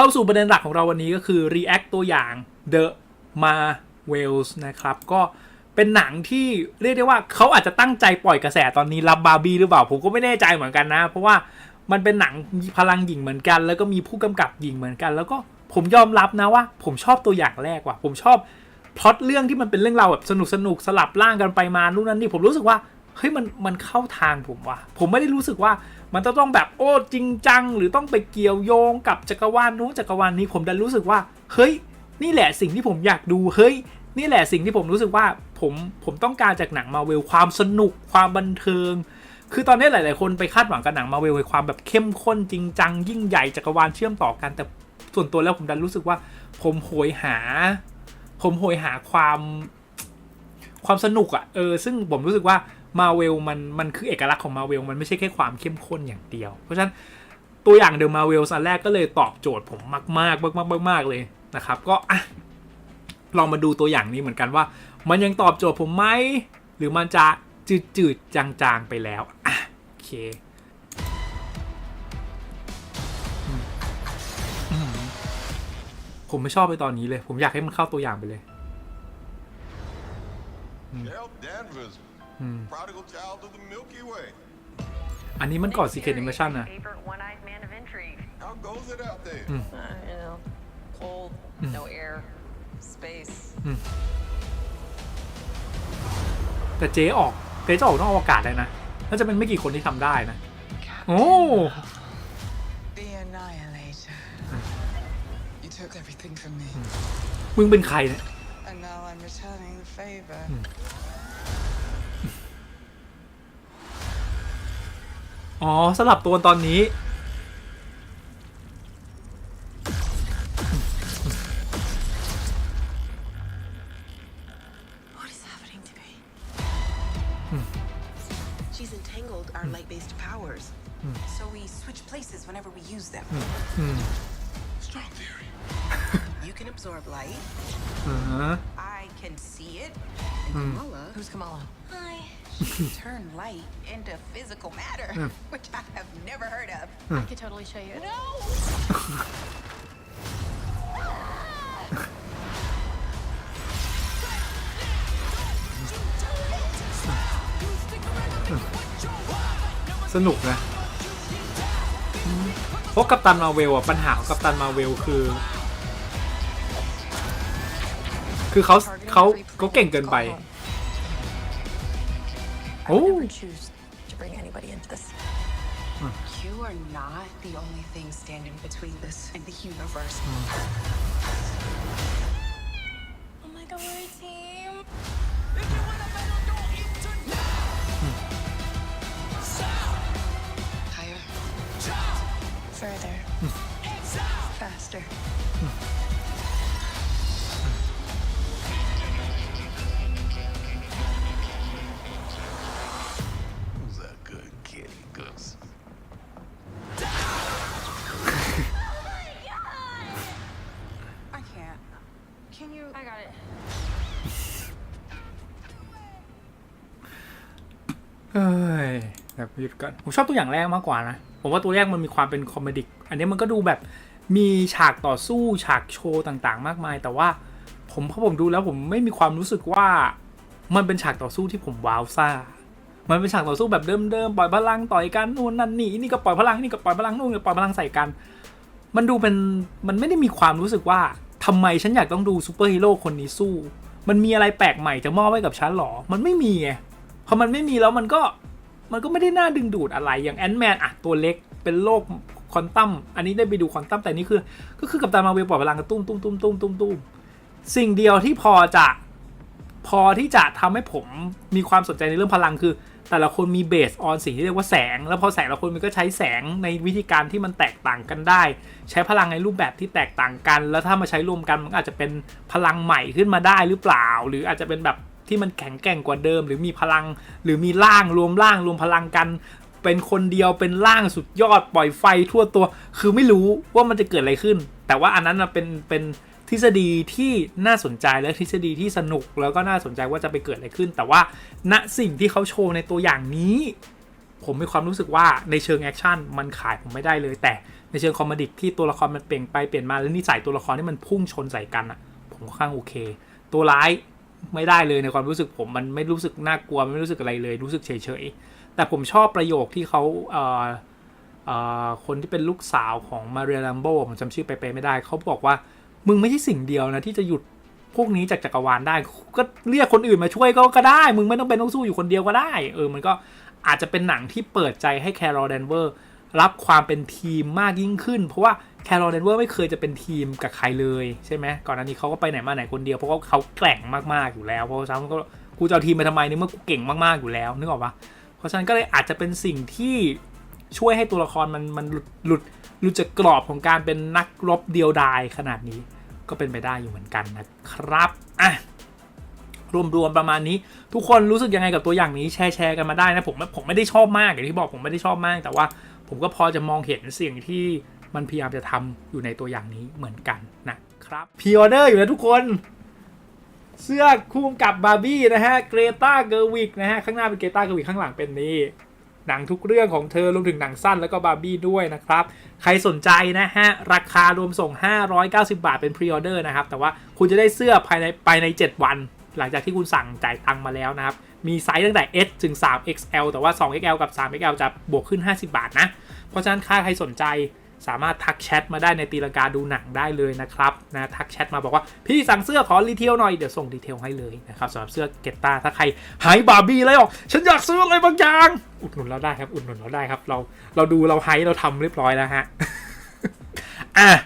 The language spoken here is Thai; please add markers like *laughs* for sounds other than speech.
เข้าสู่ประเด็นหลักของเราวันนี้ก็คือ React ตัวอย่าง The Marvels นะครับ ก็เป็นหนังที่เรียกได้ว่าเขาอาจจะตั้งใจปล่อยกระแสตอนนี้รับบาร์บี้หรือเปล่า ผมก็ไม่แน่ใจเหมือนกันนะ เพราะว่ามันเป็นหนังพลังหญิงเหมือนกัน แล้วก็มีผู้กำกับหญิงเหมือนกัน แล้วก็ผมยอมรับนะว่า ผมชอบตัวอย่างแรกว่ะผมชอบพล็อตเรื่องที่มันเป็นเรื่องราวแบบสนุกสนุกสลับร่างกันไปมานู่นนั่นนี่ผมรู้สึกว่า เฮ้ยมันมันเข้าทางผมว่ะ ผมไม่ได้รู้สึกว่ามันจะต้องแบบโอ้จริงจัง หรือต้องไปเกี่ยวโยงกับจักรวาลนู้นจักรวาลนี้ผมดันรู้สึกว่า เฮ้ย นี่แหละสิ่งที่ผมอยากดูเฮ้ย นี่แหละสิ่งที่ผมรู้สึกว่าผมผมต้องการจากหนังมาเวลความสนุกความบันเทิง คือตอนนี้หลาย ๆ คนไปคาดหวังกับหนังมาเวลความแบบเข้มข้นจริงจังยิ่งใหญ่จักรวาลเชื่อมต่อกัน แต่ส่วนตัวแล้วผมดันรู้สึกว่า ผมโหยหา ผมโหยหาความความสนุกอะ่ะเออซึ่งผมรู้สึกว่า มาเวลมันมันคือเอกลักษณ์ของมาเวลมันไม่ใช่แค่ความเข้มข้นอย่างเดียว เพราะฉะนั้นตัวอย่างเดอะมาเวลอันแรกก็เลยตอบโจทย์ผมมากมากมากมากมากเลยนะครับ ก็อะลองมาดูตัวอย่างนี้เหมือนกันว่า มันยังตอบโจทย์ผมไหมหรือมันจะจืดจืดๆจางๆไปแล้วอะโอเคผมไม่ชอบไปตอนนี้เลย ผมอยากให้มันเข้าตัวอย่างไปเลย Kel Danvers, prodigal child of the Milky Way. อันนี้มันก่อน Secret Invasion นะ Favorite one-eyed man of intrigue. How goes it out there? Uh, you know, cold, no air, space. แต่เจ๊ออกเจ๊จะออกนอกอวกาศได้นะน่าจะเป็นไม่กี่คนที่ทำได้นะ โอ้ The Annihilator. You took everything from me, มึงเป็นใครเนี่ย and now I'm returning the favor. อ๋อ สลับตัวตอนนี้ What is happening to me? She's entangled our light-based powers. So we switch places whenever we use them. Strong theory. *laughs* You can absorb light. อ่าฮะ I can see it. And Kamala, Who's Kamala? hi, she can Turn light into physical matter, which I have never heard of. I could totally show you. No! สนุกนะ เพราะกัปตันมาเวลอะปัญหาของกัปตันมาเวลคือ คือเขาเขาเขาเก่งเกินไป I would never choose to bring anybody into this. You are not the only thing standing between this and the universe. Oh my god, we're a team. Higher. Further. Hmm. Faster. Hmm. เฮ้ยแบบหยุดก่อนผมชอบตัวอย่างแรกมากกว่านะ ผมว่าตัวแรกมันมีความเป็นคอมเมดิกอันนี้มันก็ดูแบบมีฉากต่อสู้ฉากโชว์ต่างๆ มากมาย แต่ว่าผมพอผมดูแล้วผมไม่มีความรู้สึกว่ามันเป็นฉากต่อสู้ที่ผมว้าวซ่า มันเป็นฉากต่อสู้แบบเดิมๆปล่อยพลังต่อยกันนู่นนั่นนี่นี่ก็ปล่อยพลังนี่ก็ปล่อยพลังนู่นก็ปล่อยพลังใส่กัน มันดูเป็นมันไม่ได้มีความรู้สึกว่าทำไมฉันอยากต้องดูซูเปอร์ฮีโร่คนนี้สู้ มันมีอะไรแปลกใหม่จะมอบให้กับฉันหรอ มันไม่มีไง พอมันไม่มีแล้วมันก็มันก็ไม่ได้น่าดึงดูดอะไรอย่างแอนด์แมนอะตัวเล็กเป็นโลกควอนตัมอันนี้ได้ไปดูควอนตัมแต่นี่คือ ก็คือกับตามาเวลปล่อยพลังกระตุ้มตุ้มตุ้มตุ้มตุ้มตุ้มสิ่งเดียวที่พอจะพอที่จะทำให้ผมมีความสนใจในเรื่องพลังคือ แต่ละคนมีเบสออนสิ่งที่เรียกว่าแสง แล้วพอแสงแต่ละคนมันก็ใช้แสงในวิธีการที่มันแตกต่างกันได้ ใช้พลังในรูปแบบที่แตกต่างกัน แล้วถ้ามาใช้รวมกันมันอาจจะเป็นพลังใหม่ขึ้นมาได้หรือเปล่า หรืออาจจะเป็นแบบ ที่มันแข็งแกร่งกว่าเดิม หรือมีพลัง หรือมีร่างรวมร่างรวมพลังกัน เป็นคนเดียวเป็นร่างสุดยอดปล่อยไฟทั่วตัว คือไม่รู้ว่ามันจะเกิดอะไรขึ้น แต่ว่าอันนั้นเป็นเป็นทฤษฎีที่น่าสนใจและทฤษฎีที่สนุกแล้วก็น่าสนใจว่าจะไปเกิดอะไรขึ้น แต่ว่าณสิ่งที่เขาโชว์ในตัวอย่างนี้ ผมมีความรู้สึกว่าในเชิงแอคชั่นมันขายผมไม่ได้เลย แต่ในเชิงคอมเมดิกที่ตัวละครมันเปลี่ยนไปเปลี่ยนมาแล้วนิสัยตัวละครที่มันพุ่งชนใส่กันอะผมค่อนข้างโอเค ตัวร้าย ไม่ได้เลยในความรู้สึกผมมันไม่รู้สึกน่ากลัวไม่รู้สึกอะไรเลยรู้สึกเฉยๆแต่ผมชอบประโยคที่เขาเอ่อเอ่อคนที่เป็นลูกสาวของมาเรียลัมโบผมจำชื่อไปไปไม่ได้เขาบอกว่ามึงไม่ใช่สิ่งเดียวนะที่จะหยุดพวกนี้จากจักรวาลได้ ก็เรียกคนอื่นมาช่วยก็ก็ได้ มึงไม่ต้องเป็นต้องสู้อยู่คนเดียวก็ได้ เออ มันก็อาจจะเป็นหนังที่เปิดใจให้แคโรลเดนเวอร์ รับความเป็นทีมมากยิ่งขึ้น เพราะว่าแคโรลเดนเวอร์ไม่เคยจะเป็นทีมกับใครเลยใช่ไหมก่อนหน้านี้เขาก็ไปไหนมาไหนคนเดียวเพราะว่าเขาแกร่งมากๆอยู่แล้ว เพราะฉะนั้นก็กูจะเอาทีมไปทำไมในเมื่อกูเก่งมากๆอยู่แล้วนึกออกปะเพราะฉะนั้นก็เลยอาจจะเป็นสิ่งที่ช่วยให้ตัวละครมันมันหลุดหลุดหลุดจากกรอบของการเป็นนักรบเดียวดายขนาดนี้ก็เป็นไปได้อยู่เหมือนกันนะครับอะรวมๆประมาณนี้ ทุกคนรู้สึกยังไงกับตัวอย่างนี้แชร์แชร์กันมาได้นะผมผมไม่ได้ชอบมากอย่างที่บอกผมไม่ได้ชอบมาก แต่ว่า ผมก็พอจะมองเห็นสิ่งที่มันพยายามจะทำอยู่ในตัวอย่างนี้เหมือนกันนะครับพ r ออเดอร์อยู่นะทุกคน เสื้อคู่กับบาร์บี้นะฮะเกรตาเกอร์วิกนะฮะข้างหน้าเป็นเกรตาเกอร์วิกข้างหลังเป็นนี่หนังทุกเรื่องของเธอรวมถึงหนังสั้นแล้วก็บาร์บี้ด้วยนะครับ ใครสนใจนะฮะ ราคารวมส่ง 590 บาทเป็นพรีออเดอร์นะครับ แต่ว่าคุณจะได้เสื้อภายในภายใน 7 วัน หลังจากที่คุณสั่งจ่ายตังมาแล้วนะครับ มีไซส์ตั้งแต่ S ถึง 3XL แต่ว่า 2XL กับ 3XL จะบวกขึ้น 50 บาทนะ เพราะฉะนั้นถ้าใครสนใจสามารถทักแชทมาได้ในตีลงกาดูหนังได้เลยนะครับนะทักแชทมาบอกว่าพี่สั่งเสื้อขอรีเทลหน่อย เดี๋ยวส่งดีเทลให้เลยนะครับสำหรับเสื้อเกตตาถ้าใครหายบาร์บี้แล้วฉันอยากซื้ออะไรบางอย่าง อุดหนุนเราได้ครับ อุดหนุนเราได้ครับ เราเราดูเราไฮเราทำเรียบร้อยแล้วฮะอะ